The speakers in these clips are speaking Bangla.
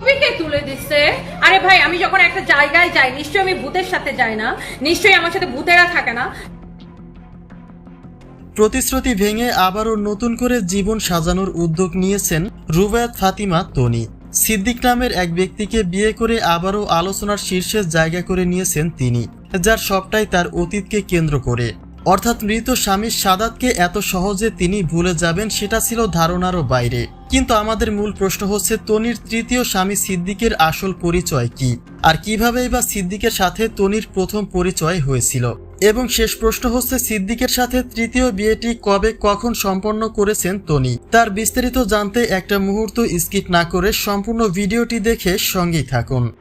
ছবিকে তুলে দিচ্ছে। আরে ভাই, আমি যখন একটা জায়গায় যাই, নিশ্চয়ই আমি ভূতের সাথে যাই না। নিশ্চয়ই আমার সাথে ভূতেরা থাকে না। প্রতিশ্রুতি ভেঙে আবারও নতুন করে জীবন সাজানোর উদ্যোগ নিয়েছেন রুবায়াত ফাতিমা তনি। সিদ্দিক নামের এক ব্যক্তিকে বিয়ে করে আবারও আলোচনার শীর্ষে জায়গা করে নিয়েছেন তিনি, যার সবটাই তার অতীতকে কেন্দ্র করে। অর্থাৎ মৃত স্বামীর সাদাতকে এত সহজে তিনি ভুলে যাবেন সেটা ছিল ধারণারও বাইরে। কিন্তু আমাদের মূল প্রশ্ন হচ্ছে, তনির তৃতীয় স্বামী সিদ্দিকের আসল পরিচয় কি? আর কিভাবেই বা সিদ্দিকের সাথে তনির প্রথম পরিচয় হয়েছিল? এবং শেষ প্রশ্ন হচ্ছে, সিদ্দিকের সাথে তৃতীয় বিয়েটি কবে কখন সম্পন্ন করেছেন তনি? তার বিস্তারিত জানতে একটা মুহূর্ত স্কিপ না করে সম্পূর্ণ ভিডিওটি দেখে সঙ্গেই থাকুন।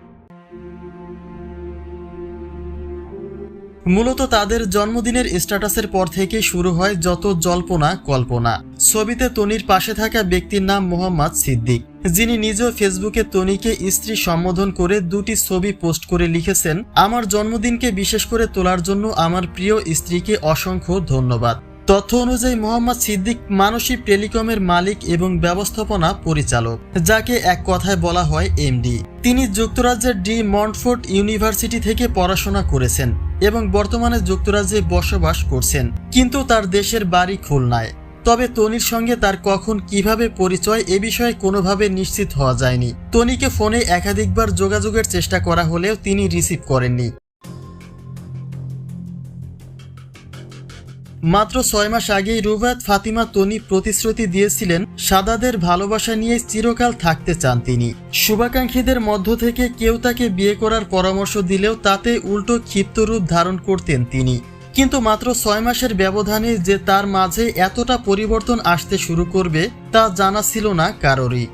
মূলত তাদের জন্মদিনের স্ট্যাটাসের পর থেকে শুরু হয় যত জল্পনা, কল্পনা। ছবিতে তনির পাশে থাকা ব্যক্তির নাম মোহাম্মদ সিদ্দিক, যিনি নিজেও ফেসবুকে তনিকে স্ত্রী সম্বোধন করে দুটি ছবি পোস্ট করে লিখেছেন, আমার জন্মদিনকে বিশেষ করে তোলার জন্য আমার প্রিয় স্ত্রীকে অসংখ্য ধন্যবাদ। তথ্য অনুযায়ী মোহাম্মদ সিদ্দিক মানসিক টেলিকমের মালিক এবং ব্যবস্থাপনা পরিচালক, যাকে এক কথায় বলা হয় এমডি। তিনি যুক্তরাজ্যের ডি মন্টফোর্ড ইউনিভার্সিটি থেকে পড়াশোনা করেছেন। এবং বর্তমানে যুক্তরাজ্যে বসবাস করছেন। কিন্তু তার দেশের বাড়ি খুলনায়। তবে তনির সঙ্গে তার কখন কীভাবে পরিচয় এ বিষয়ে কোনোভাবে নিশ্চিত হওয়া যায়নি। তনিকে ফোনে একাধিকবার যোগাযোগের চেষ্টা করা হলেও তিনি রিসিভ করেননি। মাত্র ছয় মাস আগেই রুবায়াত, ফাতিমা, তনি প্রতিশ্রুতি দিয়েছিলেন সাদাদের ভালোবাসা নিয়ে চিরকাল থাকতে চান তিনি। শুভাকাঙ্ক্ষীদের মধ্য থেকে কেউ তাকে বিয়ে করার পরামর্শ দিলেও তাতে উল্টো ক্ষিপ্ত রূপ ধারণ করতেন তিনি। কিন্তু মাত্র ছয় মাসের ব্যবধানে যে তার মাঝে এতটা পরিবর্তন আসতে শুরু করবে তা জানা ছিল না কারোরই।